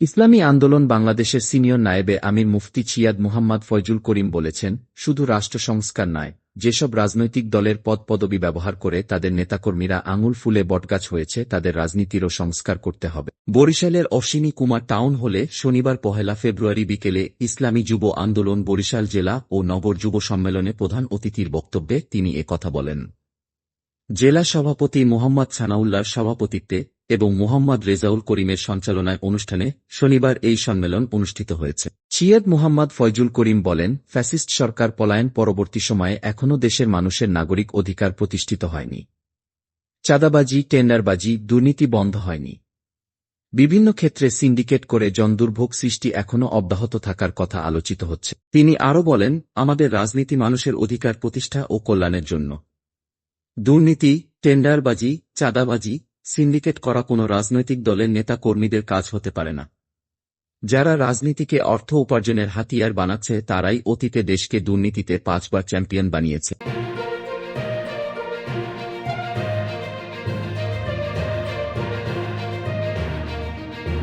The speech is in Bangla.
ইসলামী আন্দোলন বাংলাদেশের সিনিয়র নায়েবে আমির মুফতি চিয়াদ মুহাম্মদ ফয়জুল করিম বলেছেন, শুধু রাষ্ট্র সংস্কার নয়, যেসব রাজনৈতিক দলের পদ পদবি ব্যবহার করে তাদের নেতাকর্মীরা আঙুল ফুলে বটগাছ হয়েছে, তাদের রাজনীতিরও সংস্কার করতে হবে। বরিশালের অশ্বিনী কুমার টাউন হলে শনিবার পহেলা ফেব্রুয়ারি বিকেলে ইসলামী যুব আন্দোলন বরিশাল জেলা ও নগর যুব সম্মেলনে প্রধান অতিথির বক্তব্যে তিনি একথা বলেন। জেলা সভাপতি মোহাম্মদ সানাউল্লাহর সভাপতিত্বে এবং মোহাম্মদ রেজাউল করিমের সঞ্চালনায় অনুষ্ঠানে শনিবার এই সম্মেলন অনুষ্ঠিত হয়েছে। চিয়াদ মোহাম্মদ ফয়জুল করিম বলেন, ফ্যাসিস্ট সরকার পলায়ন পরবর্তী সময়ে এখনও দেশের মানুষের নাগরিক অধিকার প্রতিষ্ঠিত হয়নি। চাঁদাবাজি, টেন্ডারবাজি, দুর্নীতি বন্ধ হয়নি। বিভিন্ন ক্ষেত্রে সিন্ডিকেট করে জনদুর্ভোগ সৃষ্টি এখনও অব্যাহত থাকার কথা আলোচিত হচ্ছে। তিনি আরও বলেন, আমাদের রাজনীতি মানুষের অধিকার প্রতিষ্ঠা ও কল্যাণের জন্য। দুর্নীতি, টেন্ডারবাজি, চাঁদাবাজি সিন্ডিকেট করা কোনো রাজনৈতিক দলের নেতা কর্মীদের কাজ হতে পারে না। যারা রাজনীতিকে অর্থ উপার্জনের হাতিয়ার বানাচ্ছে, তারাই অতীতে দেশকে দুর্নীতিতে পাঁচবার চ্যাম্পিয়ন বানিয়েছে।